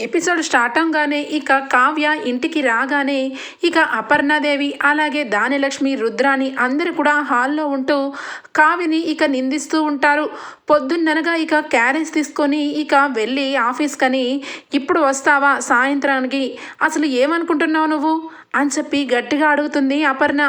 Episode start అవగానే ఇక కావ్య ఇంటికి రాగానే ఇక అపర్ణాదేవి అలాగే దానిలక్ష్మి రుద్రాని అందరూ కూడా హాల్లో ఉంటూ కావ్యని ఇక నిందిస్తూ ఉంటారు. పొద్దున్ననగా ఇక క్యారేజ్ తీసుకొని ఇక వెళ్ళి ఆఫీస్కని ఇప్పుడు వస్తావా సాయంత్రానికి? అసలు ఏమనుకుంటున్నావు నువ్వు? అని చెప్పి గట్టిగా అడుగుతుంది అపర్ణ.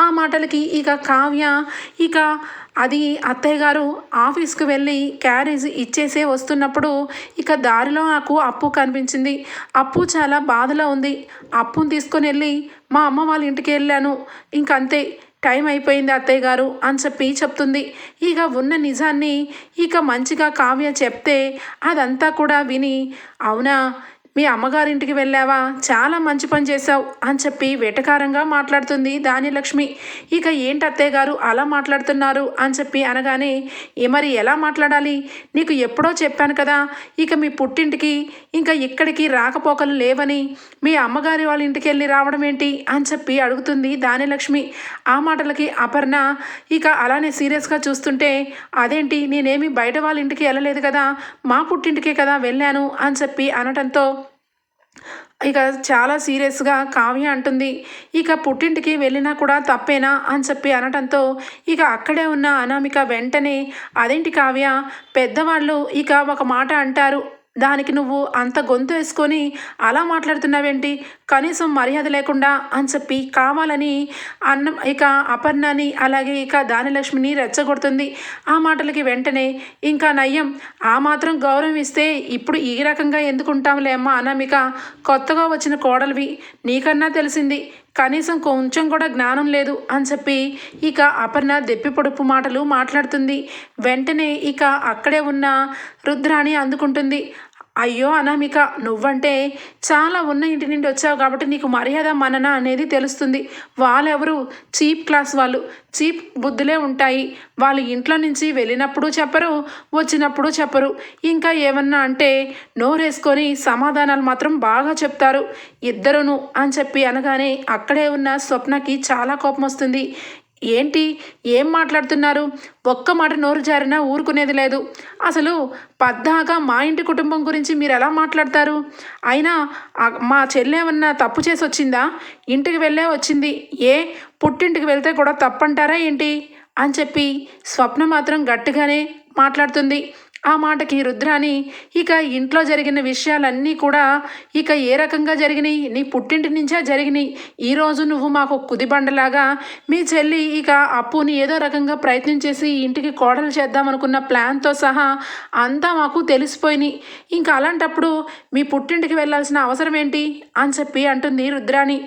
ఆ మాటలకి ఇక కావ్య ఇక అది అత్తయ్య గారు ఆఫీస్కి వెళ్ళి క్యారేజ్ ఇచ్చేసే వస్తున్నప్పుడు ఇక దారిలో నాకు అప్పు కనిపించింది. అప్పు చాలా బాధలో ఉంది. అప్పును తీసుకొని వెళ్ళి మా అమ్మ వాళ్ళ ఇంటికి వెళ్ళాను. ఇంకంతే. టైం అయిపోయింది అత్తయ్య గారు అని చెప్పి చెప్తుంది. ఇక ఉన్న నిజాన్ని ఇక మంచిగా కావ్య చెప్తే అదంతా కూడా విని అవునా? మీ అమ్మగారింటికి వెళ్ళావా? చాలా మంచి పని చేశావు అని చెప్పి వెటకారంగా మాట్లాడుతుంది దానిలక్ష్మి ఇక ఏంటి అత్తయ్య గారు అలా మాట్లాడుతున్నారు అని చెప్పి అనగానే "ఏ మరి ఎలా మాట్లాడాలి? నీకు ఎప్పుడో చెప్పాను కదా ఇక మీ పుట్టింటికి ఇంకా ఇక్కడికి రాకపోకలు లేవని. మీ అమ్మగారి వాళ్ళ ఇంటికి వెళ్ళి రావడం ఏంటి? అని చెప్పి అడుగుతుంది దానిలక్ష్మి ఆ మాటలకి అపర్ణ ఇక అలానే సీరియస్గా చూస్తుంటే అదేంటి నేనేమి బయట వాళ్ళ ఇంటికి వెళ్ళలేదు కదా మా పుట్టింటికే కదా వెళ్ళాను అని చెప్పి అనటంతో ఇక చాలా సీరియస్గా కావ్య అంటుంది ఇక పుట్టింటికి వెళ్ళినా కూడా తప్పేనా? అని చెప్పి అనటంతో ఇక అక్కడే ఉన్న అనామిక వెంటనే అదేంటి కావ్య? పెద్దవాళ్ళు ఇక ఒక మాట అంటారు దానికి నువ్వు అంత గొంతు వేసుకొని అలా మాట్లాడుతున్నావేంటి? కనీసం మర్యాద లేకుండా అని చెప్పి కావాలని అన్నం ఇక అపర్ణని అలాగే ఇక దానిలక్ష్మిని రెచ్చగొడుతుంది. ఆ మాటలకి వెంటనే ఇంకా నయ్యం ఆ మాత్రం గౌరవం ఇస్తే ఇప్పుడు ఈ రకంగా ఎందుకు ఉంటాంలే అనామిక? కొత్తగా వచ్చిన కోడలివి నీకన్నా తెలిసింది. కనీసం కొంచెం కూడా జ్ఞానం లేదు అని చెప్పి ఇక అపర్ణ దెప్పి పొడుపు మాటలు మాట్లాడుతుంది. వెంటనే ఇక అక్కడే ఉన్న రుద్రాణి అందుకుంటుంది. అయ్యో అనామిక నువ్వంటే చాలా ఉన్న ఇంటి నుండి వచ్చావు కాబట్టి నీకు మర్యాద మనన అనేది తెలుస్తుంది. వాళ్ళెవరు? చీప్ క్లాస్ వాళ్ళు. చీప్ బుద్ధులే ఉంటాయి. వాళ్ళు ఇంట్లో నుంచి వెళ్ళినప్పుడు చెప్పరు వచ్చినప్పుడు చెప్పరు. ఇంకా ఏమన్నా అంటే నోరేసుకొని సమాధానాలు మాత్రం బాగా చెప్తారు. ఇద్దరును అని చెప్పి అనగానే అక్కడే ఉన్న స్వప్నకి చాలా కోపం వస్తుంది. ఏంటి? ఏం మాట్లాడుతున్నారు? ఒక్క మాట నోరు జారినా ఊరుకునేది లేదు. అసలు పద్దాకా మా ఇంటి కుటుంబం గురించి మీరు ఎలా మాట్లాడతారు? అయినా మా చెల్లె ఏమన్నా తప్పు చేసి వచ్చిందా ఇంటికి వెళ్ళే వచ్చింది. ఏ? పుట్టింటికి వెళ్తే కూడా తప్పంటారా ఏంటి? అని చెప్పి స్వప్న మాత్రం గట్టిగానే మాట్లాడుతుంది. ఆ మాటకి రుద్రాని ఇక ఇంట్లో జరిగిన విషయాలన్నీ కూడా ఇక ఏ రకంగా జరిగినాయి? నీ పుట్టింటి నుంచే జరిగినాయి. ఈరోజు నువ్వు మాకు కుదిబండలాగా మీ చెల్లి ఇక అప్పుని ఏదో రకంగా ప్రయత్నం చేసి ఇంటికి కోడలు చేద్దామనుకున్న ప్లాన్తో సహా అంతా మాకు తెలిసిపోయినాయి. ఇంకా అలాంటప్పుడు మీ పుట్టింటికి వెళ్ళాల్సిన అవసరం ఏంటి అని చెప్పి అంటుంది రుద్రాని.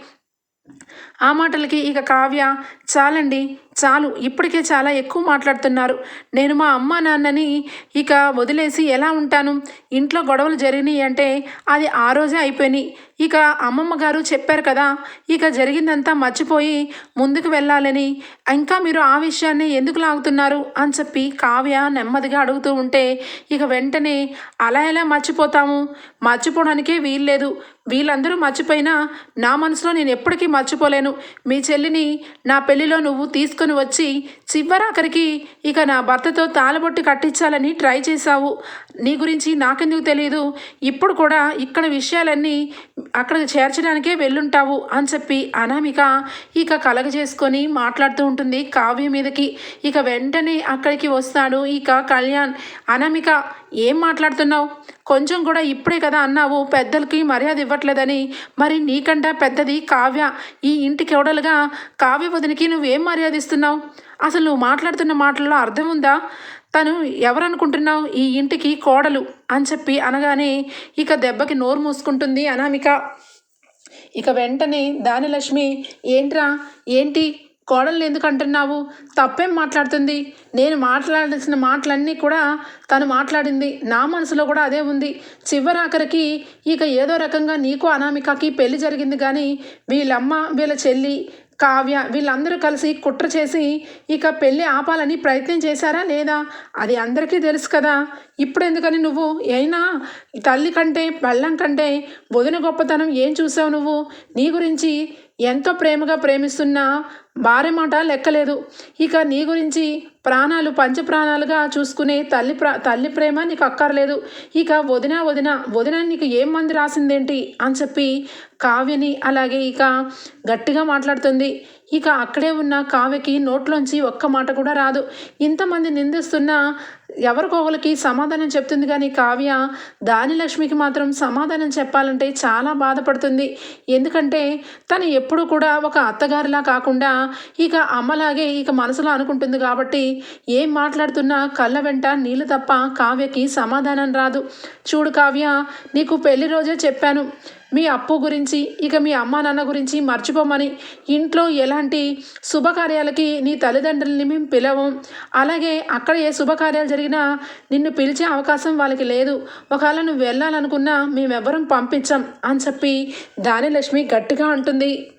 ఆ మాటలకి ఇక కావ్య చాలండి చాలు ఇప్పటికే చాలా ఎక్కువ మాట్లాడుతున్నారు. నేను మా అమ్మ నాన్నని ఇక వదిలేసి ఎలా ఉంటాను? ఇంట్లో గొడవలు జరిగినాయి అంటే అది ఆ రోజే అయిపోయినాయి. ఇక అమ్మమ్మ గారు చెప్పారు కదా ఇక జరిగిందంతా మర్చిపోయి ముందుకు వెళ్ళాలని. ఇంకా మీరు ఆ విషయాన్ని ఎందుకు లాగుతున్నారు? అని చెప్పి కావ్య నెమ్మదిగా అడుగుతూ ఉంటే ఇక వెంటనే అలా ఎలా మర్చిపోతాము? మర్చిపోవడానికే వీల్లేదు. వీళ్ళందరూ మర్చిపోయినా నా మనసులో నేను ఎప్పటికీ మర్చిపో తీసుకోలేను మీ చెల్లిని నా పెళ్ళిలో నువ్వు తీసుకొని వచ్చి చివరాఖరికి ఇక నా భర్తతో తాళబొట్టి కట్టించాలని ట్రై చేశావు. నీ గురించి నాకెందుకు తెలియదు ఇప్పుడు కూడా ఇక్కడ విషయాలన్నీ అక్కడికి చేర్చడానికే వెళ్ళుంటావు అని చెప్పి అనామిక ఇక కలగ చేసుకొని మాట్లాడుతూ ఉంటుంది కావ్య మీదకి. ఇక వెంటనే అక్కడికి వస్తాడు ఇక కళ్యాణ్. అనామిక ఏం మాట్లాడుతున్నావు? కొంచెం కూడా ఇప్పుడే కదా అన్నావు. పెద్దలకి మర్యాద ఇవ్వట్లేదని. మరి నీకంటా పెద్దది కావ్య. ఈ ఇంటికి ఎవడలుగా? కావ్య వదినికి నువ్వేం మర్యాద ఇస్తున్నావు? అసలు నువ్వు మాట్లాడుతున్న మాటల్లో అర్థం ఉందా? తను ఎవరనుకుంటున్నావు? ఈ ఇంటికి కోడలు అని చెప్పి అనగానే ఇక దెబ్బకి నోరు మూసుకుంటుంది అనామిక. ఇక వెంటనే దానిలక్ష్మి ఏంట్రా? ఏంటి? కోడల్ని ఎందుకు అంటున్నావు? తప్పేం మాట్లాడుతుంది? నేను మాట్లాడాల్సిన మాటలన్నీ కూడా తను మాట్లాడింది. నా మనసులో కూడా అదే ఉంది. చివరాఖరికి ఇక ఏదో రకంగా నీకు అనామికకి పెళ్ళి జరిగింది కానీ వీళ్ళమ్మ వీళ్ళ చెల్లి కావ్య వీళ్ళందరూ కలిసి కుట్ర చేసి ఇక పెళ్ళి ఆపాలని ప్రయత్నం చేశారా లేదా? అది అందరికీ తెలుసు కదా. ఇప్పుడు ఎందుకని నువ్వు? అయినా తల్లి కంటే బెల్లం కంటే వదిన గొప్పతనం ఏం చూసావు నువ్వు? నీ గురించి ఎంతో ప్రేమగా ప్రేమిస్తున్నా భార్య మాట లెక్కలేదు. ఇక నీ గురించి ప్రాణాలు పంచప్రాణాలుగా చూసుకునే తల్లి ప్ర తల్లి ప్రేమ నీకు అక్కర్లేదు. ఇక వదిన వదిన వదిన నీకు ఏం మంది రాసిందేంటి? అని చెప్పి కావ్యని అలాగే ఇక గట్టిగా మాట్లాడుతుంది. ఇక అక్కడే ఉన్న కావ్యకి నోట్లోంచి ఒక్క మాట కూడా రాదు. ఇంతమంది నిందిస్తున్న ఎవరికొకరికి సమాధానం చెప్తుంది కానీ కావ్య దానిలక్ష్మికి మాత్రం సమాధానం చెప్పాలంటే చాలా బాధపడుతుంది. ఎందుకంటే తను ఎప్పుడు కూడా ఒక అత్తగారిలా కాకుండా ఇక అమ్మలాగే ఇక మనసులో అనుకుంటుంది కాబట్టి ఏం మాట్లాడుతున్నా కళ్ళ వెంట నీళ్ళు తప్ప కావ్యకి సమాధానం రాదు. చూడు కావ్య నీకు పెళ్ళి రోజే చెప్పాను. మీ అప్పు గురించి ఇక మీ అమ్మ నాన్న గురించి మర్చిపోమని ఇంట్లో ఎలాంటి శుభకార్యాలకి నీ తల్లిదండ్రులని మేము పిలవం. అలాగే అక్కడ ఏ శుభకార్యాలు జరిగినా నిన్ను పిలిచే అవకాశం వాళ్ళకి లేదు. ఒకవేళ నువ్వు వెళ్ళాలనుకున్నా మేమెవ్వరం పంపించాం అని చెప్పి దానిలక్ష్మి గట్టిగా అంటుంది.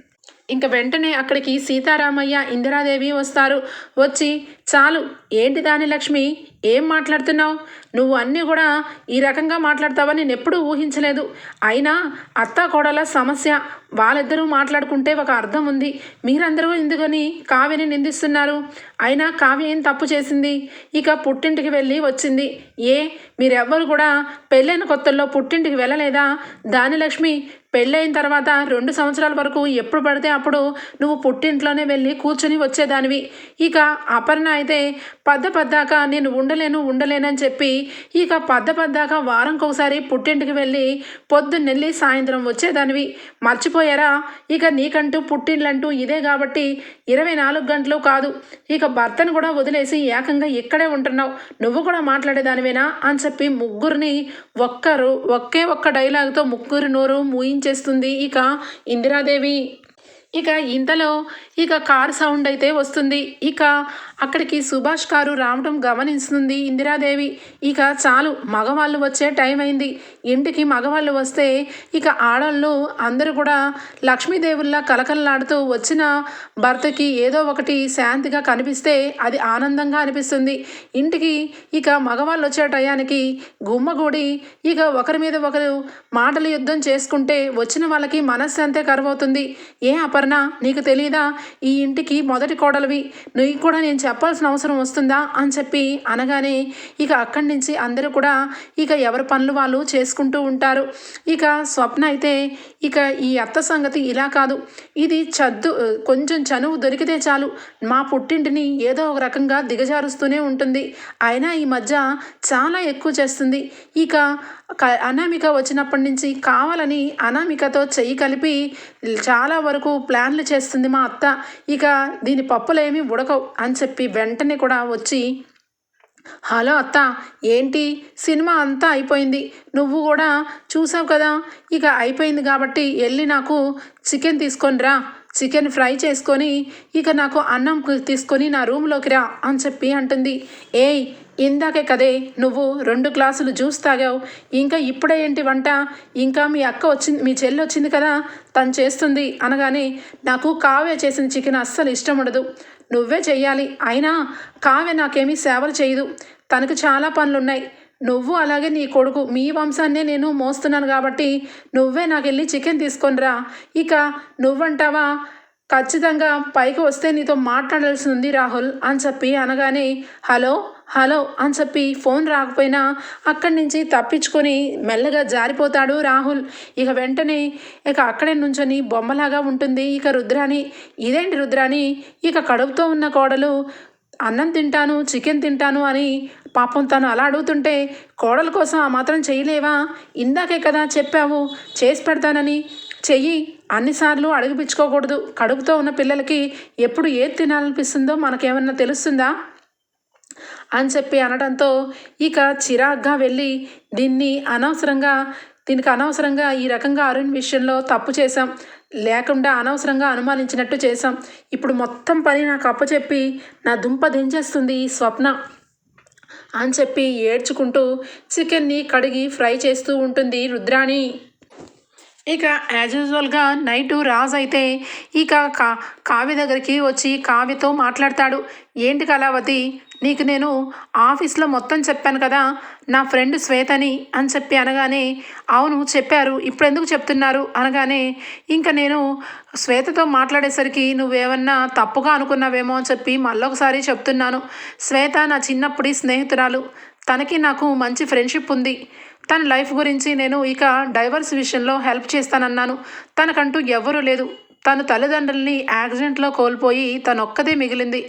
ఇంక వెంటనే అక్కడికి సీతారామయ్య ఇందిరాదేవి వస్తారు. వచ్చి చాలు ఏంటి దాని లక్ష్మి? ఏం మాట్లాడుతున్నావు? నువ్వు అన్నీ కూడా ఈ రకంగా మాట్లాడతావని నేను ఎప్పుడూ ఊహించలేదు. అయినా అత్త కోడల సమస్య వాళ్ళిద్దరూ మాట్లాడుకుంటే ఒక అర్థం ఉంది. మీరందరూ ఎందుకని కావ్యని నిందిస్తున్నారు. అయినా కావ్య ఏం తప్పు చేసింది? ఇక పుట్టింటికి వెళ్ళి వచ్చింది. ఏ మీరెవ్వరు కూడా పెళ్ళైన కొత్తల్లో పుట్టింటికి వెళ్ళలేదా? దానిలక్ష్మి పెళ్ళైన తర్వాత రెండు సంవత్సరాల వరకు ఎప్పుడు పడితే అప్పుడు నువ్వు పుట్టింట్లోనే వెళ్ళి కూర్చొని వచ్చేదానివి. ఇక అపర్ణ అయితే పద్ద పద్దాక నేను ఉండలేను ఉండలేనని చెప్పి ఇక పద్ద పద్దాక వారంకొకసారి పుట్టింటికి వెళ్ళి పొద్దున్నెళ్ళి సాయంత్రం వచ్చేదానివి. మర్చిపోయారా? ఇక నీకంటూ పుట్టిండ్లంటూ ఇదే కాబట్టి ఇరవై నాలుగు గంటలు కాదు. ఇక భర్తను కూడా వదిలేసి ఏకంగా ఇక్కడే ఉంటున్నావు. నువ్వు కూడా మాట్లాడేదానివేనా? అని చెప్పి ముగ్గురిని ఒక్కరు ఒకే ఒక్క డైలాగ్తో ముగ్గురు నోరు చేస్తుంది. ఇక ఇందిరాదేవి ఇక ఇంతలో ఇక కార్ సౌండ్ అయితే వస్తుంది. ఇక అక్కడికి సుభాష్ కారు రావడం గమనిస్తుంది ఇందిరాదేవి. ఇక చాలు మగవాళ్ళు వచ్చే టైం అయింది. ఇంటికి మగవాళ్ళు వస్తే ఇక ఆడళ్ళు అందరూ కూడా లక్ష్మీదేవుల్లా కలకలలాడుతూ వచ్చిన భర్తకి ఏదో ఒకటి శాంతిగా కనిపిస్తే అది ఆనందంగా అనిపిస్తుంది. ఇంటికి ఇక మగవాళ్ళు వచ్చే టయానికి గుమ్మగూడి ఇక ఒకరి మీద ఒకరు మాటల యుద్ధం చేసుకుంటే వచ్చిన వాళ్ళకి మనశ్శాంతే కరువవుతుంది. ఏ అపర్ణ నీకు తెలియదా ఈ ఇంటికి మొదటి కోడలివి. నీకు కూడా నేను చెప్పాల్సిన అవసరం వస్తుందా? అని చెప్పి అనగానే ఇక అక్కడి నుంచి అందరూ కూడా ఇక ఎవరి పనులు వాళ్ళు చేసుకుంటూ ఉంటారు. ఇక స్వప్న అయితే ఇక ఈ అత్త సంగతి ఇలా కాదు. ఇది చద్దు కొంచెం చనువు దొరికితే చాలు. మా పుట్టింటిని ఏదో ఒక రకంగా దిగజారుస్తూనే ఉంటుంది. అయినా ఈ మధ్య చాలా ఎక్కువ చేస్తుంది. ఇక అనామిక వచ్చినప్పటి నుంచి కావాలని అనామికతో చెయ్యి కలిపి చాలా వరకు ప్లాన్లు చేస్తుంది మా అత్త. ఇక దీని పప్పులేమి ఉడకవు అని చెప్పి వెంటనే కూడా వచ్చి హలో అత్త ఏంటి? సినిమా అంతా అయిపోయింది. నువ్వు కూడా చూసావు కదా? ఇక అయిపోయింది కాబట్టి వెళ్ళి నాకు చికెన్ తీసుకొని రా. చికెన్ ఫ్రై చేసుకొని ఇక నాకు అన్నం తీసుకొని నా రూమ్లోకి రా అని చెప్పి అంటుంది. ఏయ్ ఇందాకే కదే నువ్వు రెండు గ్లాసులు జ్యూస్ తాగావు. ఇంకా ఇప్పుడే ఏంటి వంట? ఇంకా మీ అక్క వచ్చింది మీ చెల్లి వచ్చింది కదా? తను చేస్తుంది అనగానే నాకు కావ్య చేసిన చికెన్ అస్సలు ఇష్టం ఉండదు. నువ్వే చెయ్యాలి. అయినా కావ్య నాకేమీ సేవలు చేయదు. తనకు చాలా పనులున్నాయి. నువ్వు అలాగే నీ కొడుకు మీ వంశాన్నే నేను మోస్తున్నాను కాబట్టి నువ్వే నాకు వెళ్ళి చికెన్ తీసుకొనిరా. ఇక నువ్వంటావా? ఖచ్చితంగా పైకి వస్తే నీతో మాట్లాడాల్సి ఉంది రాహుల్ అని చెప్పి అనగానే హలో హలో అని చెప్పి ఫోన్ రాకపోయినా అక్కడి నుంచి తప్పించుకొని మెల్లగా జారిపోతాడు రాహుల్. ఇక వెంటనే ఇక అక్కడే నుంచొని బొమ్మలాగా ఉంటుంది. ఇక రుద్రాని ఇదేంటి రుద్రాని? ఇక కడుపుతో ఉన్న కోడలు అన్నం తింటాను చికెన్ తింటాను అని పాపం తను అలా అడుగుతుంటే కోడల కోసం ఆ మాత్రం చేయలేవా? ఇందాకే కదా చెప్పావు చేసి పెడతానని. చెయ్యి అన్నిసార్లు అడుగుపించుకోకూడదు కడుపుతో ఉన్న పిల్లలకి ఎప్పుడు ఏది తినాలనిపిస్తుందో మనకేమన్నా తెలుస్తుందా? అని చెప్పి అనడంతో ఇక చిరాగ్గా వెళ్ళి దీన్ని అనవసరంగా దీనికి అనవసరంగా ఈ రకంగా అరుణ్ విషయంలో తప్పు చేశాం. లేకుండా అనవసరంగా అనుమానించినట్టు చేశాం. ఇప్పుడు మొత్తం పని నాకు అప్పచెప్పి నా దుంప దించేస్తుంది ఈ స్వప్న అని చెప్పి ఏడ్చుకుంటూ చికెన్ని కడిగి ఫ్రై చేస్తూ ఉంటుంది రుద్రాణి. ఇక యాజ్ యూజువల్గా నైటు రాజ్ అయితే ఇక కా కావ్య దగ్గరికి వచ్చి కావ్యతో మాట్లాడతాడు. ఏంటి కళావతి? నీకు నేను ఆఫీస్లో మొత్తం చెప్పాను కదా నా ఫ్రెండ్ శ్వేతని అని చెప్పి అనగానే అవును చెప్పారు ఇప్పుడు ఎందుకు చెప్తున్నారు? అనగానే ఇంకా నేను శ్వేతతో మాట్లాడేసరికి నువ్వేమన్నా తప్పుగా అనుకున్నావేమో అని చెప్పి మళ్ళొకసారి చెప్తున్నాను. శ్వేత నా చిన్నప్పటి స్నేహితురాలు. తనకి నాకు మంచి ఫ్రెండ్షిప్ ఉంది. తన లైఫ్ గురించి నేను ఇక డైవర్స్ విషయంలో హెల్ప్ చేస్తానన్నాను. తనకంటూ ఎవ్వరూ లేదు. తన తల్లిదండ్రుల్ని యాక్సిడెంట్లో కోల్పోయి తనొక్కదే ఒక్కదే మిగిలింది.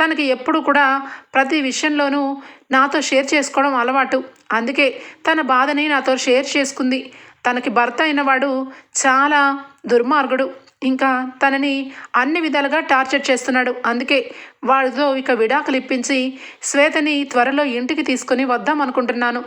తనకి ఎప్పుడు కూడా ప్రతి విషయంలోనూ నాతో షేర్ చేసుకోవడం అలవాటు. అందుకే తన బాధని నాతో షేర్ చేసుకుంది. తనకి భర్త అయినవాడు చాలా దుర్మార్గుడు. ఇంకా తనని అన్ని విధాలుగా టార్చర్ చేస్తున్నాడు. అందుకే వాడితో ఇక విడాకులు ఇప్పించి శ్వేతని త్వరలో ఇంటికి తీసుకొని వద్దాం అనుకుంటున్నాను.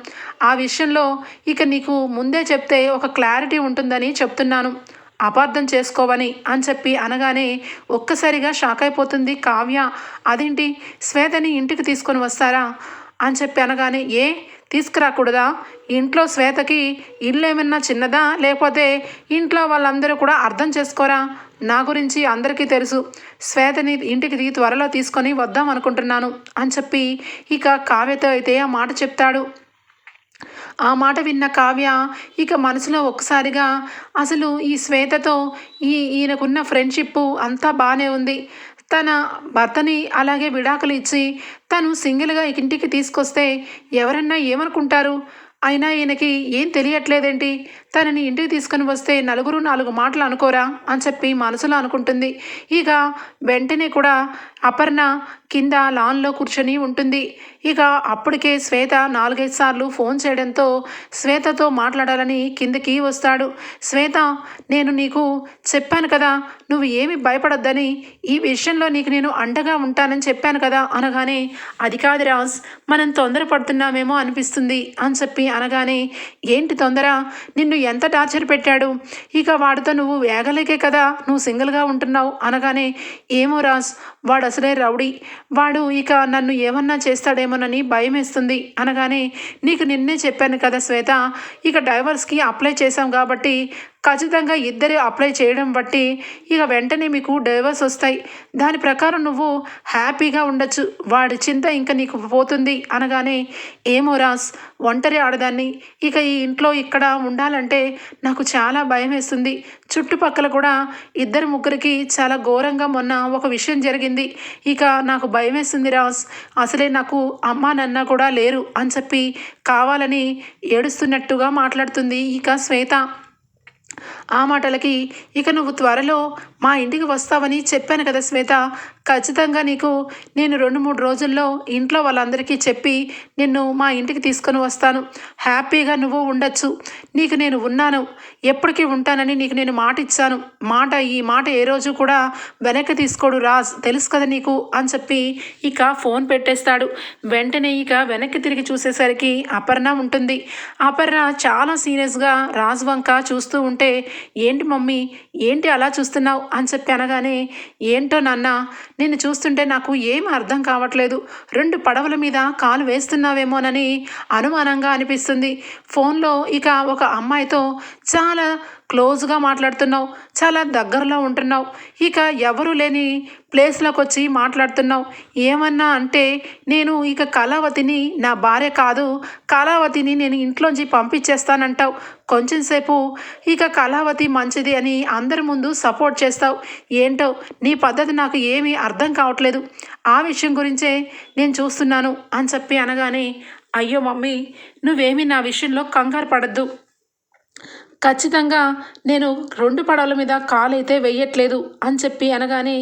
ఆ విషయంలో ఇక నీకు ముందే చెప్తే ఒక క్లారిటీ ఉంటుందని చెప్తున్నాను. అపార్థం చేసుకోవని అని చెప్పి అనగానే ఒక్కసారిగా షాక్ అయిపోతుంది కావ్య. అదేంటి? శ్వేతని ఇంటికి తీసుకొని వస్తారా? అని చెప్పి అనగానే ఏ? తీసుకురాకూడదా? ఇంట్లో శ్వేతకి ఇల్లు ఏమన్నా చిన్నదా? లేకపోతే ఇంట్లో వాళ్ళందరూ కూడా అర్థం చేసుకోరా? నా గురించి అందరికీ తెలుసు. శ్వేతని ఇంటికి త్వరలో తీసుకొని వద్దాం అనుకుంటున్నాను అని చెప్పి ఇక కావ్యతో అయితే ఆ మాట చెప్తాడు. ఆ మాట విన్న కావ్య ఇక మనసులో ఒక్కసారిగా అసలు ఈ శ్వేతతో ఈ ఈయనకున్న ఫ్రెండ్షిప్ అంతా బాగానే ఉంది. తన భర్తని అలాగే విడాకులు ఇచ్చి తను సింగిల్గా ఇంటికి తీసుకొస్తే ఎవరన్నా ఏమనుకుంటారు? అయినా ఈయనకి ఏం తెలియట్లేదేంటి? తనని ఇంటికి తీసుకుని వస్తే నలుగురు నాలుగు మాటలు అనుకోరా అని చెప్పి మనసులో అనుకుంటుంది. ఇక వెంటనే కూడా అపర్ణ కింద లాన్లో కూర్చొని ఉంటుంది. ఇక అప్పటికే శ్వేత నాలుగైదు సార్లు ఫోన్ చేయడంతో శ్వేతతో మాట్లాడాలని కిందకి వస్తాడు. శ్వేత నేను నీకు చెప్పాను కదా నువ్వు ఏమి భయపడొద్దని ఈ విషయంలో నీకు నేను అండగా ఉంటానని చెప్పాను కదా అనగానే అది కాదు రాజ్ మనం తొందరపడుతున్నామేమో అనిపిస్తుంది అని చెప్పి అనగానే ఏంటి తొందర? నిన్ను ఎంత టార్చర్ పెట్టాడు? ఇక వాడితో నువ్వు వేగలేకే కదా? నువ్వు సింగిల్గా ఉంటున్నావు అనగానే ఏమో రాజ్ వాడు అసలే రౌడీ. వాడు ఇక నన్ను ఏమన్నా చేస్తాడేమోనని భయం వేస్తుంది అనగానే నీకు నిన్నే చెప్పాను కదా శ్వేత ఇక డైవర్స్కి అప్లై చేశాం కాబట్టి ఖచ్చితంగా ఇద్దరు అప్లై చేయడం బట్టి ఇక వెంటనే మీకు డైవర్స్ వస్తాయి. దాని ప్రకారం నువ్వు హ్యాపీగా ఉండొచ్చు. వాడి చింత ఇంకా నీకు పోతుంది అనగానే ఏమో రాస్ ఒంటరి ఆడదాన్ని. ఇక ఈ ఇంట్లో ఇక్కడ ఉండాలంటే నాకు చాలా భయం వేస్తుంది. చుట్టుపక్కల కూడా ఇద్దరు ముగ్గురికి చాలా ఘోరంగా మొన్న ఒక విషయం జరిగింది. ఇక నాకు భయం వేస్తుంది రాస్. అసలే నాకు అమ్మ నాన్న కూడా లేరు అని చెప్పి కావాలని ఏడుస్తున్నట్టుగా మాట్లాడుతుంది ఇక శ్వేత. ఆ మాటలకి ఇక నువ్వు త్వరలో మా ఇంటికి వస్తావని చెప్పాను కదా శ్వేత. ఖచ్చితంగా నీకు నేను రెండు మూడు రోజుల్లో ఇంట్లో వాళ్ళందరికీ చెప్పి నిన్ను మా ఇంటికి తీసుకొని వస్తాను. హ్యాపీగా నువ్వు ఉండొచ్చు. నీకు నేను ఉన్నాను. ఎప్పటికీ ఉంటానని నీకు నేను మాట ఇచ్చాను మాట ఈ మాట ఏ రోజు కూడా వెనక్కి తీసుకోడు రాజ్. తెలుసు కదా నీకు అని చెప్పి ఇక ఫోన్ పెట్టేస్తాడు. వెంటనే ఇక వెనక్కి తిరిగి చూసేసరికి అపర్ణ ఉంటుంది. అపర్ణ చాలా సీరియస్గా రాజ్ వంక చూస్తూ ఉంటే ఏంటి మమ్మీ? ఏంటి అలా చూస్తున్నావు? అని చెప్పి అనగానే ఏంటో నాన్న నిన్ను చూస్తుంటే నాకు ఏం అర్థం కావట్లేదు. రెండు పడవల మీద కాలు వేస్తున్నావేమోనని అనుమానంగా అనిపిస్తుంది. ఫోన్లో ఇక ఒక అమ్మాయితో చాలా క్లోజ్గా మాట్లాడుతున్నావు చాలా దగ్గరలో ఉంటున్నావు. ఇక ఎవరు లేని ప్లేస్లోకి వచ్చి మాట్లాడుతున్నావు. ఏమన్నా అంటే నేను ఇక కళావతిని నా భార్య కాదు కళావతిని నేను ఇంట్లోంచి పంపించేస్తానంటావు. కొంచెంసేపు ఇక కళావతి మంచిది అని అందరి ముందు సపోర్ట్ చేస్తావు. ఏంటో నీ పద్ధతి నాకు ఏమీ అర్థం కావట్లేదు. ఆ విషయం గురించే నేను చూస్తున్నాను అని చెప్పి అనగానే అయ్యో మమ్మీ నువ్వేమీ నా విషయంలో కంగారు పడద్దు. ఖచ్చితంగా నేను రెండు పడవల మీద కాలైతే వెయ్యట్లేదు అని చెప్పి అనగానే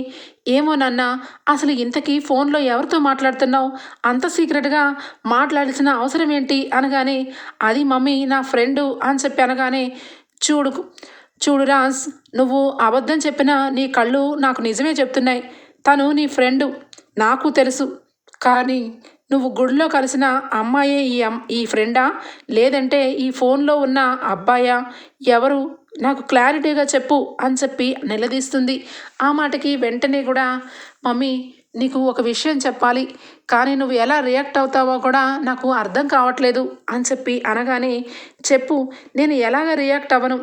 ఏమో నాన్న అసలు ఇంతకీ ఫోన్లో ఎవరితో మాట్లాడుతున్నావు? అంత సీక్రెట్గా మాట్లాడాల్సిన అవసరం ఏంటి? అనగానే అది మమ్మీ నా ఫ్రెండు అని చెప్పి అనగానే చూడు చూడు రాజ్ నువ్వు అబద్ధం చెప్పినా నీ కళ్ళు నాకు నిజమే చెప్తున్నాయి. తను నీ ఫ్రెండు నాకు తెలుసు. కానీ నువ్వు గుడిలో కలిసిన అమ్మాయే ఈ అమ్ ఈ ఫ్రెండా? లేదంటే ఈ ఫోన్లో ఉన్న అబ్బాయా? ఎవరు? నాకు క్లారిటీగా చెప్పు అని చెప్పి నిలదీస్తుంది. ఆ మాటకి వెంటనే కూడా మమ్మీ నీకు ఒక విషయం చెప్పాలి. కానీ నువ్వు ఎలా రియాక్ట్ అవుతావో కూడా నాకు అర్థం కావట్లేదు అని చెప్పి అనగానే చెప్పు నేను ఎలాగ రియాక్ట్ అవ్వను?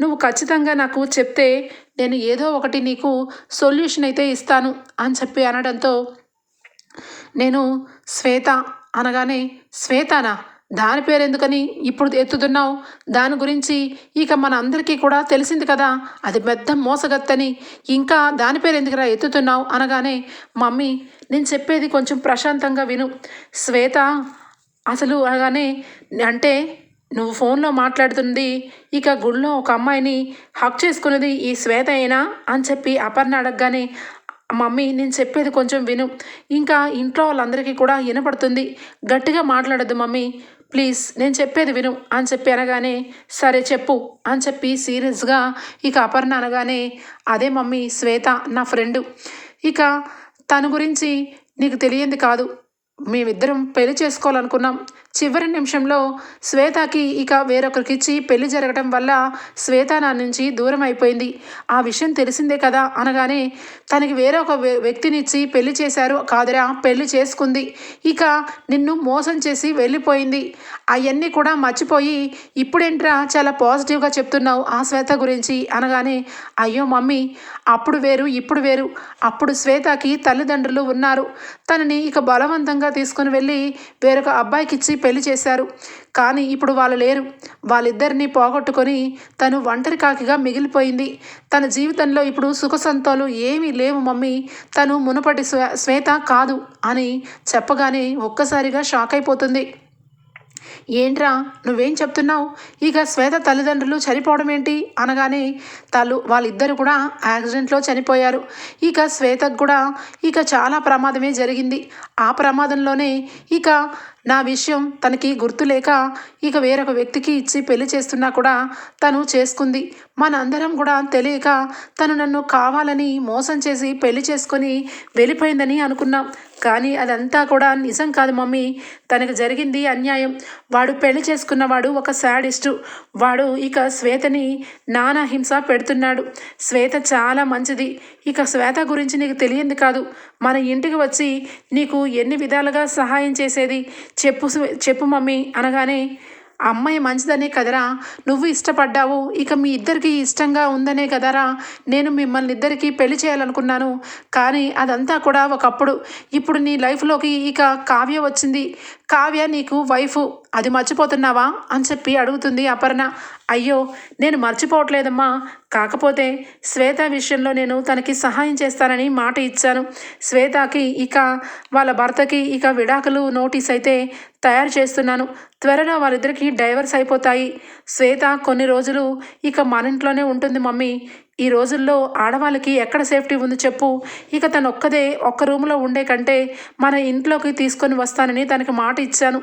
నువ్వు ఖచ్చితంగా నాకు చెప్తే నేను ఏదో ఒకటి నీకు సొల్యూషన్ అయితే ఇస్తాను అని చెప్పి అనడంతో నేను శ్వేత అనగానే శ్వేతనా? దాని పేరు ఎందుకని ఇప్పుడు ఎత్తుతున్నావు? దాని గురించి ఇక మన అందరికీ కూడా తెలిసింది కదా అది పెద్ద మోసగత్తని. ఇంకా దాని పేరు ఎందుకురా ఎత్తుతున్నావు? అనగానే మమ్మీ నేను చెప్పేది కొంచెం ప్రశాంతంగా విను. శ్వేత అసలు అనగానే అంటే నువ్వు ఫోన్లో మాట్లాడుతుంది ఇక గుళ్ళో ఒక అమ్మాయిని హక్ చేసుకున్నది ఈ శ్వేత అయినా అని చెప్పి అపర్ణ అడగగానే మమ్మీ నేను చెప్పేది కొంచెం విను. ఇంకా ఇంట్లో వాళ్ళందరికీ కూడా వినపడుతుంది. గట్టిగా మాట్లాడద్దు మమ్మీ. ప్లీజ్ నేను చెప్పేది విను అని చెప్పి అనగానే సరే చెప్పు అని చెప్పి సీరియస్గా ఇక అపర్ణ అనగానే అదే మమ్మీ శ్వేత నా ఫ్రెండు. ఇక తన గురించి నీకు తెలియంది కాదు. మేమిద్దరం పెళ్ళి చేసుకోవాలనుకున్నాం. చివరి నిమిషంలో శ్వేతకి ఇక వేరొకరికి ఇచ్చి పెళ్ళి జరగటం వల్ల శ్వేత నా నుంచి దూరం అయిపోయింది. ఆ విషయం తెలిసిందే కదా అనగానే తనకి వేరే ఒక వ్యక్తినిచ్చి పెళ్ళి చేశారు. కాదురా పెళ్ళి చేసుకుంది. ఇక నిన్ను మోసం చేసి వెళ్ళిపోయింది. అవన్నీ కూడా మర్చిపోయి ఇప్పుడేంట్రా చాలా పాజిటివ్గా చెప్తున్నావు ఆ శ్వేత గురించి అనగానే అయ్యో మమ్మీ అప్పుడు వేరు ఇప్పుడు వేరు. అప్పుడు శ్వేతకి తల్లిదండ్రులు ఉన్నారు. తనని ఇక బలవంతంగా తీసుకుని వెళ్ళి వేరొక అబ్బాయికి ఇచ్చి పెళ్ళి చేశారు. కానీ ఇప్పుడు వాళ్ళు లేరు. వాళ్ళిద్దరిని పోగొట్టుకొని తను ఒంటరి కాకిగా మిగిలిపోయింది. తన జీవితంలో ఇప్పుడు సుఖ సంతోలు ఏమీ లేవు మమ్మీ. తను మునుపటి శ్వేత కాదు అని చెప్పగానే ఒక్కసారిగా షాక్ అయిపోతుంది. ఏంట్రా నువ్వేం చెప్తున్నావు? ఇక శ్వేత తల్లిదండ్రులు చనిపోవడం ఏంటి? అనగానే తల్లు వాళ్ళిద్దరు కూడా యాక్సిడెంట్లో చనిపోయారు. ఇక శ్వేతకు కూడా ఇక చాలా ప్రమాదమే జరిగింది. ఆ ప్రమాదంలోనే ఇక నా విషయం తనకి గుర్తులేక ఇక వేరొక వ్యక్తికి ఇచ్చి పెళ్ళి చేస్తున్నా కూడా తను చేసుకుంది. మన అందరం కూడా తెలియక తను నన్ను కావాలని మోసం చేసి పెళ్ళి చేసుకొని వెళ్ళిపోయిందని అనుకున్నాం. కానీ అదంతా కూడా నిజం కాదు మమ్మీ. తనకు జరిగింది అన్యాయం. వాడు పెళ్ళి చేసుకున్నవాడు ఒక శాడిస్టు వాడు ఇక శ్వేతని నానా హింస పెడుతున్నాడు. శ్వేత చాలా మంచిది. ఇక శ్వేత గురించి నీకు తెలియంది కాదు. మన ఇంటికి వచ్చి నీకు ఎన్ని విధాలుగా సహాయం చేసేది? చెప్పు చెప్పు మమ్మీ అనగానే అమ్మాయి మంచిదనే కదరా నువ్వు ఇష్టపడ్డావు ఇక మీ ఇద్దరికి ఇష్టంగా ఉందనే కదరా నేను మిమ్మల్ని ఇద్దరికి పెళ్ళి చేయాలనుకున్నాను కానీ అదంతా కూడా ఒకప్పుడు ఇప్పుడు నీ లైఫ్లోకి ఇక కావ్య వచ్చింది. కావ్య నీకు వైఫ్ అది మర్చిపోతున్నావా? అని చెప్పి అడుగుతుంది అపర్ణ. అయ్యో నేను మర్చిపోవట్లేదమ్మా. కాకపోతే శ్వేత విషయంలో నేను తనకి సహాయం చేస్తానని మాట ఇచ్చాను. శ్వేతకి ఇక వాళ్ళ భర్తకి ఇక విడాకులు నోటీస్ అయితే తయారు చేస్తున్నాను. త్వరలో వాళ్ళిద్దరికి డైవర్స్ అయిపోతాయి. శ్వేత కొన్ని రోజులు ఇక మన ఇంట్లోనే ఉంటుంది మమ్మీ. ఈ రోజుల్లో ఆడవాళ్ళకి ఎక్కడ సేఫ్టీ ఉంది చెప్పు? ఇక తను ఒక్కదే ఒక్క రూమ్లో ఉండే కంటే మన ఇంట్లోకి తీసుకొని వస్తానని తనకి మాట ఇచ్చాను.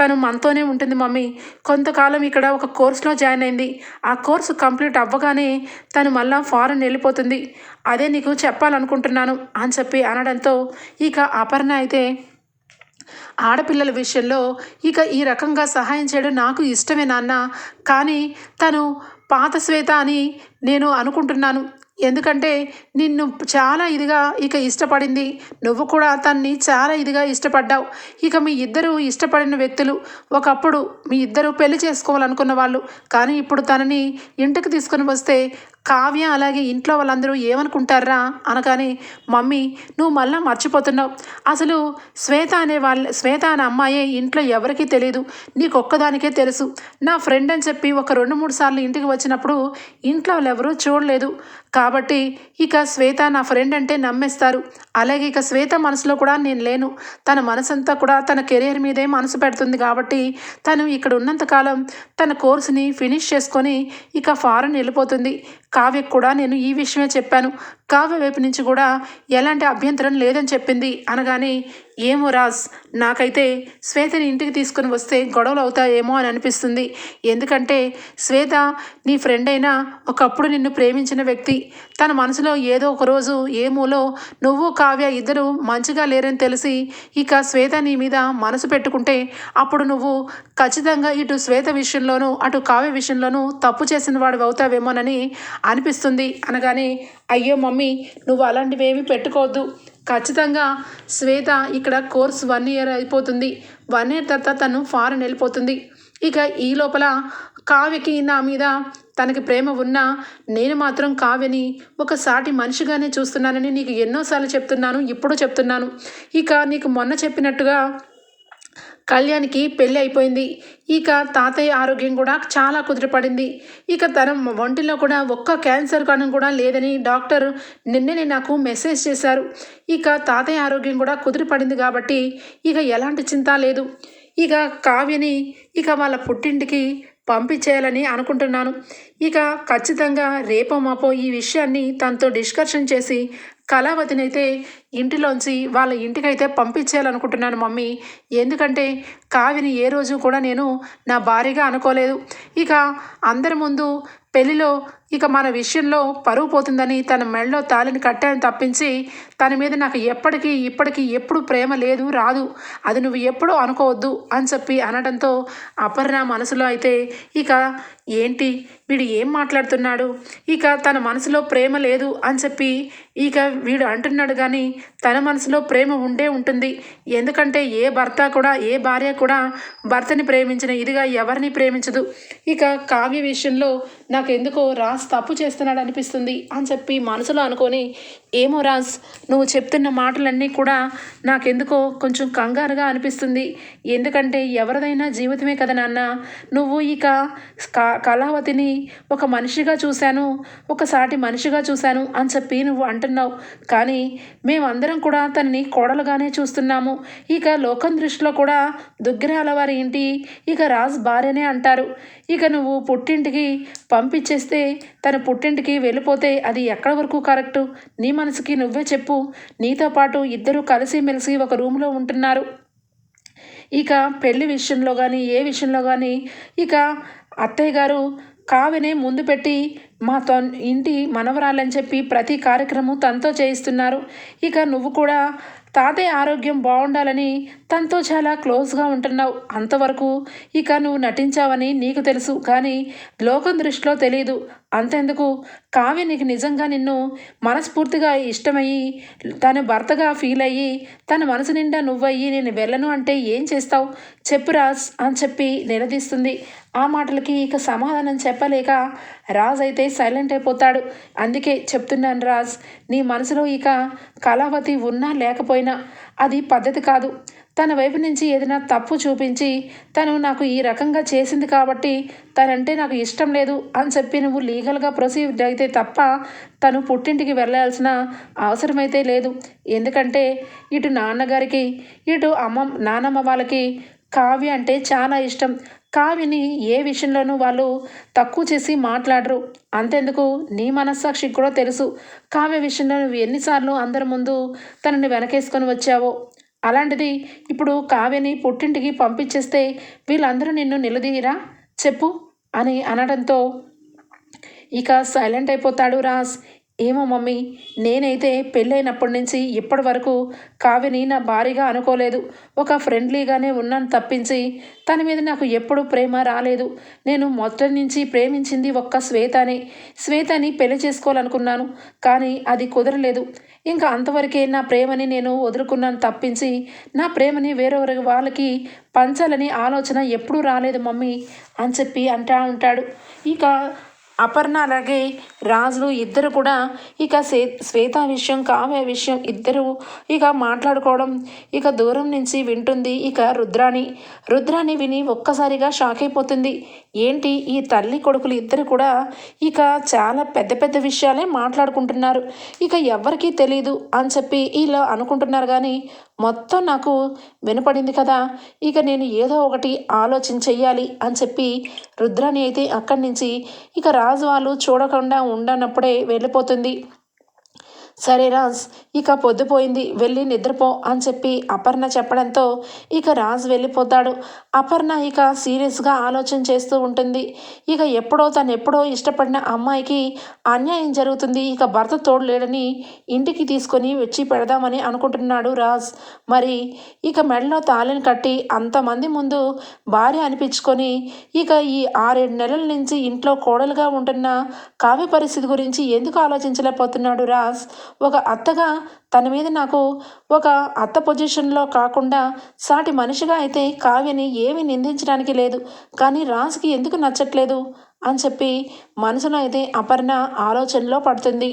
తను మనతోనే ఉంటుంది మమ్మీ. కొంతకాలం ఇక్కడ ఒక కోర్సులో జాయిన్ అయింది. ఆ కోర్సు కంప్లీట్ అవ్వగానే తను మళ్ళా ఫారెన్ వెళ్ళిపోతుంది. అదే నీకు చెప్పాలనుకుంటున్నాను అని చెప్పి అనడంతో ఇక అపర్ణ అయితే ఆడపిల్లల విషయంలో ఇక ఈ రకంగా సహాయం చేయడం నాకు ఇష్టమే నాన్న. కానీ తను పాత శ్వేత అని నేను అనుకుంటున్నాను. ఎందుకంటే నిన్ను చాలా ఇదిగా ఇక ఇష్టపడింది. నువ్వు కూడా తన్ని చాలా ఇదిగా ఇష్టపడ్డావు. ఇక మీ ఇద్దరు ఇష్టపడిన వ్యక్తులు ఒకప్పుడు మీ ఇద్దరు పెళ్ళి చేసుకోవాలనుకున్న వాళ్ళు. కానీ ఇప్పుడు తనని ఇంటికి తీసుకొని వస్తే కావ్య అలాగే ఇంట్లో వాళ్ళందరూ ఏమనుకుంటారా అనగానే మమ్మీ నువ్వు మళ్ళీ మర్చిపోతున్నావు. అసలు శ్వేత అనే వాళ్ళ శ్వేత అనే అమ్మాయే ఇంట్లో ఎవరికీ తెలియదు నీకు ఒక్కదానికే తెలుసు. నా ఫ్రెండ్ అని చెప్పి ఒక రెండు మూడు సార్లు ఇంటికి వచ్చినప్పుడు ఇంట్లో వాళ్ళు ఎవరూ చూడలేదు. కాబట్టి ఇక శ్వేత నా ఫ్రెండ్ అంటే నమ్మేస్తారు. అలాగే ఇక శ్వేత మనసులో కూడా నేను లేను. తన మనసంతా కూడా తన కెరీర్ మీదే మనసు పెడుతుంది కాబట్టి తను ఇక్కడ ఉన్నంతకాలం తన కోర్సుని ఫినిష్ చేసుకొని ఇక ఫారెన్ వెళ్ళిపోతుంది. కావ్యకు కూడా నేను ఈ విషయమే చెప్పాను. కావ్య వైపు నుంచి కూడా ఎలాంటి అభ్యంతరం లేదని చెప్పింది అనగానే ఏమో రాజ్ నాకైతే శ్వేతని ఇంటికి తీసుకుని వస్తే గొడవలు అవుతాయేమో అని అనిపిస్తుంది. ఎందుకంటే శ్వేత నీ ఫ్రెండ్ అయినా ఒకప్పుడు నిన్ను ప్రేమించిన వ్యక్తి. తన మనసులో ఏదో ఒక రోజు ఏమోలో నువ్వు కావ్య ఇద్దరు మంచిగా లేరని తెలిసి ఇక శ్వేత నీ మీద మనసు పెట్టుకుంటే అప్పుడు నువ్వు ఖచ్చితంగా ఇటు శ్వేత విషయంలోనూ అటు కావ్య విషయంలోనూ తప్పు చేసిన వాడు అవుతావేమోనని అనిపిస్తుంది అనగానే అయ్యో మమ్మీ నువ్వు అలాంటివేమీ పెట్టుకోవద్దు. ఖచ్చితంగా శ్వేత ఇక్కడ కోర్స్ వన్ ఇయర్ అయిపోతుంది. వన్ ఇయర్ తర్వాత తను ఫారెన్ వెళ్ళిపోతుంది. ఇక ఈ లోపల కావ్యకి నా మీద తనకి ప్రేమ ఉన్నా నేను మాత్రం కావ్యని ఒక సాటి మనిషిగానే చూస్తున్నానని నీకు ఎన్నోసార్లు చెప్తున్నాను ఇప్పుడు చెప్తున్నాను. ఇక నీకు మొన్న చెప్పినట్టుగా కళ్యాణ్కి పెళ్ళి అయిపోయింది. ఇక తాతయ్య ఆరోగ్యం కూడా చాలా కుదిరిపడింది ఇక తన ఒంటిలో కూడా ఒక్క క్యాన్సర్ కణం కూడా లేదని డాక్టర్ నిన్ననే నాకు మెసేజ్ చేశారు. ఇక తాతయ్య ఆరోగ్యం కూడా కుదిరిపడింది కాబట్టి ఇక ఎలాంటి చింత లేదు. ఇక కావ్యని ఇక వాళ్ళ పుట్టింటికి పంపించేయాలని అనుకుంటున్నాను. ఇక ఖచ్చితంగా రేపో మాపో ఈ విషయాన్ని తనతో డిస్కషన్ చేసి కళావతినైతే ఇంటిలోంచి వాళ్ళ ఇంటికైతే పంపించేయాలనుకుంటున్నాను మమ్మీ. ఎందుకంటే కావిని ఏ రోజు కూడా నేను నా భార్యగా అనుకోలేదు. ఇక అందరి ముందు పెళ్ళిలో ఇక మన విషయంలో పరువు పోతుందని తన మెడలో తాళిని కట్టాను తప్పించి తన మీద నాకు ఎప్పటికీ ఇప్పటికీ ఎప్పుడు ప్రేమ లేదు రాదు. అది నువ్వు ఎప్పుడూ అనుకోవద్దు అని చెప్పి అనడంతో అపర్ణ మనసులో అయితే ఇక ఏంటి? వీడు ఏం మాట్లాడుతున్నాడు? ఇక తన మనసులో ప్రేమ లేదు అని చెప్పి ఇక వీడు అంటున్నాడు కానీ తన మనసులో ప్రేమ ఉండే ఉంటుంది. ఎందుకంటే ఏ భర్త కూడా ఏ భార్య కూడా భర్తని ప్రేమించిన ఇదిగా ఎవరిని ప్రేమించదు? ఇక కావ్య విషయంలో నా ఎందుకో రాజ్ తప్పు చేస్తున్నాడు అనిపిస్తుంది అని చెప్పి మనసులో అనుకొని ఏమో రాజ్ నువ్వు చెప్తున్న మాటలన్నీ కూడా నాకెందుకో కొంచెం కంగారుగా అనిపిస్తుంది. ఎందుకంటే ఎవరిదైనా జీవితమే కదా నాన్న. నువ్వు ఇక కళావతిని ఒక మనిషిగా చూశాను ఒక సాటి మనిషిగా చూశాను అని చెప్పి నువ్వు అంటున్నావు. కానీ మేమందరం కూడా తనని కోడలుగానే చూస్తున్నాము. ఇక లోకం దృష్టిలో కూడా దుగ్గిరాల వారి ఇంటి ఇక రాజ్ భార్యనే అంటారు. ఇక నువ్వు పుట్టింటికి పంపించేస్తే తన పుట్టింటికి వెళ్ళిపోతే అది ఎక్కడి వరకు కరెక్టు? నీ మనసుకి నువ్వే చెప్పు. నీతో పాటు ఇద్దరు కలిసిమెలిసి ఒక రూమ్లో ఉంటున్నారు. ఇక పెళ్ళి విషయంలో కానీ ఏ విషయంలో కానీ ఇక అత్తయ్య గారు కావినే ముందు పెట్టి మా తొ ఇంటి మనవరాలని చెప్పి ప్రతి కార్యక్రమం తనతో చేయిస్తున్నారు. ఇక నువ్వు కూడా తాతయ్య ఆరోగ్యం బాగుండాలని తనతో చాలా క్లోజ్గా ఉంటున్నావు. అంతవరకు ఇక నువ్వు నటించావని నీకు తెలుసు కానీ లోకం దృష్టిలో తెలియదు అంతెందుకు? కావ్య నీకు నిజంగా నిన్ను మనస్ఫూర్తిగా ఇష్టమయ్యి తను భర్తగా ఫీల్ అయ్యి తన మనసు నిండా నువ్వయ్యి నేను వెళ్ళను అంటే ఏం చేస్తావు? చెప్పు రాజ్ అని చెప్పి నిలదీస్తుంది. ఆ మాటలకి ఇక సమాధానం చెప్పలేక రాజ్ అయితే సైలెంట్ అయిపోతాడు. అందుకే చెప్తున్నాను రాజ్ నీ మనసులో ఇక కళావతి ఉన్నా లేకపోయినా అది పద్ధతి కాదు. తన వైపు నుంచి ఏదైనా తప్పు చూపించి తను నాకు ఈ రకంగా చేసింది కాబట్టి తనంటే నాకు ఇష్టం లేదు అని చెప్పి నువ్వు లీగల్గా ప్రొసీడ్ అయితే తప్ప తను పుట్టింటికి వెళ్ళాల్సిన అవసరమైతే లేదు. ఎందుకంటే ఇటు నాన్నగారికి ఇటు అమ్మ నానమ్మ వాళ్ళకి కావ్య అంటే చాలా ఇష్టం. కావ్యని ఏ విషయంలోనూ వాళ్ళు తక్కువ చేసి మాట్లాడరు. అంతెందుకు? నీ మనస్సాక్షికి కూడా తెలుసు. కావ్య విషయంలో నువ్వు ఎన్నిసార్లు అందరి ముందు తనని వెనకేసుకొని వచ్చావో? అలాంటిది ఇప్పుడు కావ్యని పుట్టింటికి పంపించేస్తే వీళ్ళందరూ నిన్ను నిలదీయరా? చెప్పు అని అనడంతో ఇక సైలెంట్ అయిపోతాడు రాస్. ఏమో మమ్మీ నేనైతే పెళ్ళైనప్పటి నుంచి ఇప్పటి వరకు కావ్యని నా భారీగా అనుకోలేదు. ఒక ఫ్రెండ్లీగానే ఉన్నాను తప్పించి తన మీద నాకు ఎప్పుడు ప్రేమ రాలేదు. నేను మొదటి నుంచి ప్రేమించింది ఒక్క శ్వేతని. శ్వేతని పెళ్ళి చేసుకోవాలనుకున్నాను కానీ అది కుదరలేదు. ఇంకా అంతవరకే నా ప్రేమని నేను వదులుకున్నాను తప్పించి నా ప్రేమని వేరొకరి వాళ్ళకి పంచాలని ఆలోచన ఎప్పుడూ రాలేదు మమ్మీ అని చెప్పి అంటా ఉంటాడు. ఇక అపర్ణ అలాగే రాజులు ఇద్దరు కూడా ఇక శ్వే శ్వేత విషయం కావ్య విషయం ఇద్దరు ఇక మాట్లాడుకోవడం ఇక దూరం నుంచి వింటుంది ఇక రుద్రాణి. రుద్రాణి విని ఒక్కసారిగా షాక్ అయిపోతుంది. ఏంటి ఈ తల్లి కొడుకులు ఇద్దరు కూడా ఇక చాలా పెద్ద పెద్ద విషయాలే మాట్లాడుకుంటున్నారు. ఇక ఎవరికీ తెలియదు అని చెప్పి ఇలా అనుకుంటున్నారు కానీ మొత్తం నాకు వినపడింది కదా. ఇక నేను ఏదో ఒకటి ఆలోచన చెయ్యాలి అని చెప్పి రుద్రాణి అయితే అక్కడి నుంచి ఇక రాజు వాళ్ళు చూడకుండా ఉండనప్పుడే వెళ్ళిపోతుంది. సరే రాజ్ ఇక పొద్దుపోయింది వెళ్ళి నిద్రపో అని చెప్పి అపర్ణ చెప్పడంతో ఇక రాజ్ వెళ్ళిపోతాడు. అపర్ణ ఇక సీరియస్గా ఆలోచన చేస్తూ ఉంటుంది. ఇక ఎప్పుడో తను ఎప్పుడో ఇష్టపడిన అమ్మాయికి అన్యాయం జరుగుతుంది. ఇక భర్త తోడు లేడని ఇంటికి తీసుకొని వచ్చి పెడదామని అనుకుంటున్నాడు రాజ్. మరి ఇక మెడలో తాళిని కట్టి అంతమంది ముందు భార్య అనిపించుకొని ఇక ఈ ఆరేడు నెలల నుంచి ఇంట్లో కోడలుగా ఉంటున్న కావ్య పరిస్థితి గురించి ఎందుకు ఆలోచించలేకపోతున్నాడు రాజ్? ఒక అత్తగా తన మీద నాకు ఒక అత్త పొజిషన్లో కాకుండా సాటి మనిషిగా అయితే కావ్యని ఏమీ నిందించడానికి లేదు. కానీ రాజుకి ఎందుకు నచ్చట్లేదు? అని చెప్పి మనసులో అయితే అపర్ణ ఆలోచనలో పడుతుంది.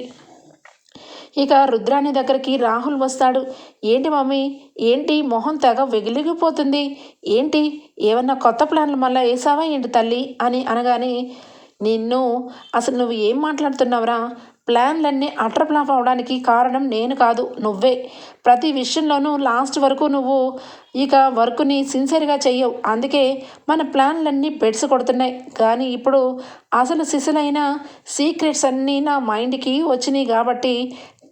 ఇక రుద్రాణి దగ్గరికి రాహుల్ వస్తాడు. ఏంటి మమ్మీ? ఏంటి మొహం తెగ వెగిలిగిపోతుంది? ఏంటి? ఏమన్నా కొత్త ప్లాన్లు మళ్ళీ వేసావా ఏంటి తల్లి? అని అనగానే నిన్ను అసలు నువ్వు ఏం మాట్లాడుతున్నావురా? ప్లాన్లన్నీ అటర్ ఫ్లాప్ అవడానికి కారణం నేను కాదు నువ్వే. ప్రతి విషయంలోనూ లాస్ట్ వరకు నువ్వు ఇక వర్క్ని సిన్సియర్గా చెయ్యవు. అందుకే మన ప్లాన్లన్నీ బెడ్స్ కొడుతున్నాయి. కానీ ఇప్పుడు అసలు సిసలైన సీక్రెట్స్ అన్నీ నా మైండ్కి వచ్చినాయి కాబట్టి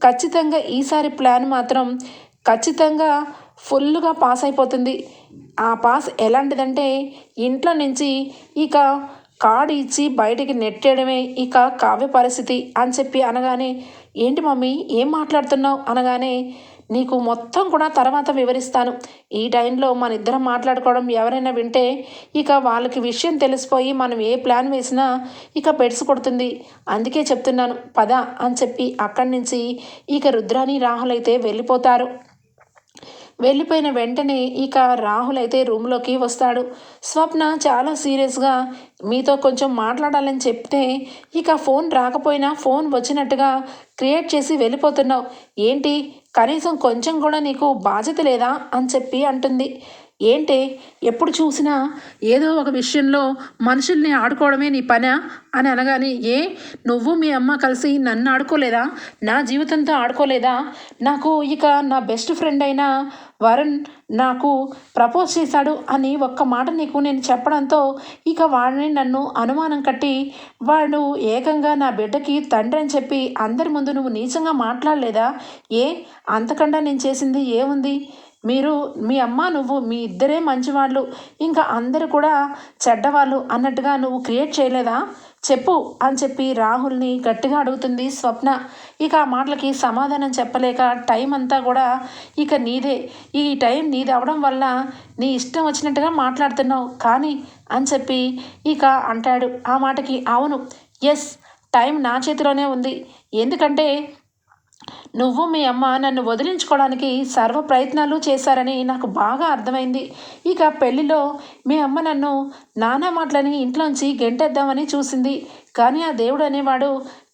ఖచ్చితంగా ఈసారి ప్లాన్ మాత్రం ఖచ్చితంగా ఫుల్గా పాస్ అయిపోతుంది. ఆ పాస్ ఎలాంటిదంటే ఇంట్లో నుంచి ఇక కార్డు ఇచ్చి బయటికి నెట్టేయడమే ఇక కావ్య పరిస్థితి అని చెప్పి అనగానే ఏంటి మమ్మీ ఏం మాట్లాడుతున్నావు? అనగానే నీకు మొత్తం కూడా తర్వాత వివరిస్తాను. ఈ టైంలో మన ఇద్దరం మాట్లాడుకోవడం ఎవరైనా వింటే ఇక వాళ్ళకి విషయం తెలిసిపోయి మనం ఏ ప్లాన్ వేసినా ఇక పెట్స్ కొడుతుంది. అందుకే చెప్తున్నాను పద అని చెప్పి అక్కడి నుంచి ఇక రుద్రాని రాహులైతే వెళ్ళిపోతారు. వెళ్ళిపోయిన వెంటనే ఇక రాహుల్ అయితే రూమ్లోకి వస్తాడు. స్వప్న చాలా సీరియస్గా మీతో కొంచెం మాట్లాడాలని చెప్తే ఇక ఫోన్ రాకపోయినా ఫోన్ వచ్చినట్టుగా క్రియేట్ చేసి వెళ్ళిపోతున్నావు. ఏంటి? కనీసం కొంచెం కూడా నీకు బాధ్యత లేదా? అని చెప్పి అంటుంది. ఏంటి? ఎప్పుడు చూసినా ఏదో ఒక విషయంలో మనుషుల్ని ఆడుకోవడమే నీ పనా? అని అనగానే ఏ? నువ్వు మీ అమ్మ కలిసి నన్ను ఆడుకోలేదా? నా జీవితంతో ఆడుకోలేదా? నాకు ఇక నా బెస్ట్ ఫ్రెండ్ అయిన వరుణ్ నాకు ప్రపోజ్ చేశాడు అని ఒక్క మాట నీకు నేను చెప్పడంతో ఇక వాడిని నన్ను అనుమానం కట్టి వాడు ఏకంగా నా బిడ్డకి తండ్రి అని చెప్పి అందరి ముందు నువ్వు నీచంగా మాట్లాడలేదా? ఏ? అంతకన్నా నేను చేసింది ఏముంది? మీరు మీ అమ్మ నువ్వు మీ ఇద్దరే మంచివాళ్ళు ఇంకా అందరు కూడా చెడ్డవాళ్ళు అన్నట్టుగా నువ్వు క్రియేట్ చేయలేదా? చెప్పు అని చెప్పి రాహుల్ని గట్టిగా అడుగుతుంది స్వప్న. ఇక ఆ మాటలకి సమాధానం చెప్పలేక టైం అంతా కూడా ఇక నీదే. ఈ టైం నీది అవడం వల్ల నీ ఇష్టం వచ్చినట్టుగా మాట్లాడుతున్నావు కానీ అని చెప్పి ఇక అంటాడు. ఆ మాటకి అవును ఎస్ టైం నా చేతిలోనే ఉంది. ఎందుకంటే నువ్వు మీ అమ్మ నన్ను వదిలించుకోవడానికి సర్వ ప్రయత్నాలు చేశారని నాకు బాగా అర్థమైంది. ఇక పెళ్ళిలో మీ అమ్మ నన్ను నానా మాటలని ఇంట్లోంచి గెంటేద్దామని చూసింది. కానీ ఆ దేవుడు అనేవాడు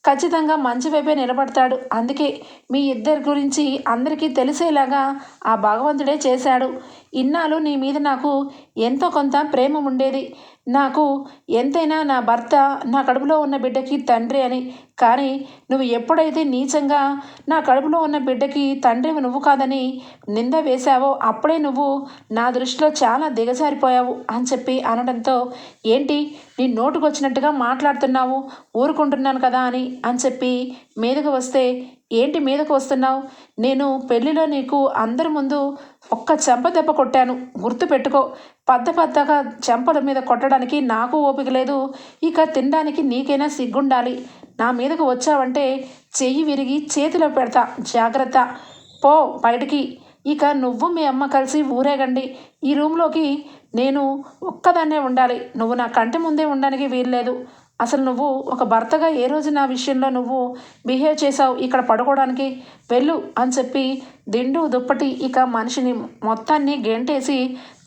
ఖచ్చితంగా మంచి వైపే నిలబడతాడు. అందుకే మీ ఇద్దరి గురించి అందరికీ తెలిసేలాగా ఆ భగవంతుడే చేశాడు. ఇన్నాళ్ళు నీ మీద నాకు ఎంతో కొంత ప్రేమ ఉండేది. నాకు ఎంతైనా నా భర్త నా కడుపులో ఉన్న బిడ్డకి తండ్రి అని. కానీ నువ్వు ఎప్పుడైతే నీచంగా నా కడుపులో ఉన్న బిడ్డకి తండ్రి నువ్వు కాదని నింద వేశావో అప్పుడే నువ్వు నా దృష్టిలో చాలా దిగజారిపోయావు అని చెప్పి అనడంతో ఏంటి? నీ నోటుకొచ్చినట్టుగా మాట్లాడుతున్నావు ఊరుకుంటున్నాను కదా అని అని చెప్పి మీదకు వస్తే ఏంటి మీదకు వస్తున్నావు? నేను పెళ్ళిలో నీకు అందరి ముందు ఒక్క చెంప దెబ్బ కొట్టాను. గుర్తు పెట్టుకో. పద్ద పద్దగా చెంపల మీద కొట్టడానికి నాకు ఓపిక లేదు. ఇక తినడానికి నీకైనా సిగ్గుండాలి. నా మీదకు వచ్చావంటే చెయ్యి విరిగి చేతిలో పెడతా. జాగ్రత్త. పో బయటికి. ఇక నువ్వు మీ అమ్మ కలిసి ఊరేగండి. ఈ రూమ్లోకి నేను ఒక్కదాన్నే ఉండాలి. నువ్వు నా కంటి ముందే ఉండడానికి వీల్లేదు. అసలు నువ్వు ఒక భర్తగా ఏ రోజు నా విషయంలో నువ్వు బిహేవ్ చేసావు ఇక్కడ పడుకోవడానికి వెళ్ళు అని చెప్పి దిండు దుప్పటి ఇక మనిషిని మొత్తాన్ని గెంటేసి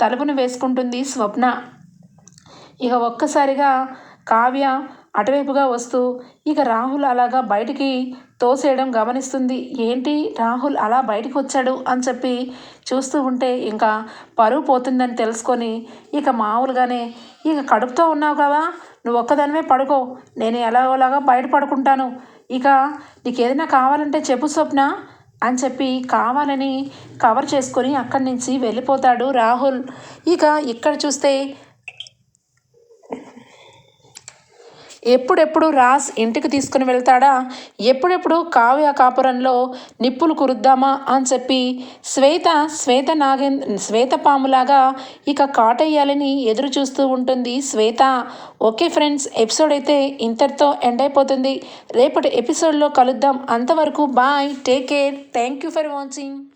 తలుపును వేసుకుంటుంది స్వప్న. ఇక ఒక్కసారిగా కావ్య అటువైపుగా వస్తూ ఇక రాహుల్ అలాగా బయటికి తోసేయడం గమనిస్తుంది. ఏంటి? రాహుల్ అలా బయటకు వచ్చాడు అని చెప్పి చూస్తూ ఉంటే ఇంకా పరువు పోతుందని తెలుసుకొని ఇక మామూలుగానే ఇక కడుపుతో ఉన్నావు కదా? నువ్వు ఒక్కదానివే పడుకో. నేను ఎలాగోలాగా బయట పడుకుంటాను ఇక నీకు ఏదైనా కావాలంటే చెప్పు స్వప్న అని చెప్పి కావాలని కవర్ చేసుకొని అక్కడి నుంచి వెళ్ళిపోతాడు రాహుల్. ఇక ఇక్కడ చూస్తే ఎప్పుడెప్పుడు రాస్ ఇంటికి తీసుకుని వెళ్తాడా? ఎప్పుడెప్పుడు కావ్య కాపురంలో నిప్పులు కురుద్దామా అని చెప్పి శ్వేత శ్వేత నాగేన్ శ్వేత పాములాగా ఇక కాటయ్యాలని ఎదురు చూస్తూ ఉంటుంది శ్వేత. ఓకే ఫ్రెండ్స్ ఎపిసోడ్ అయితే ఇంతటితో ఎండ్ అయిపోతుంది. రేపటి ఎపిసోడ్లో కలుద్దాం. అంతవరకు bye take care. Thank you for watching.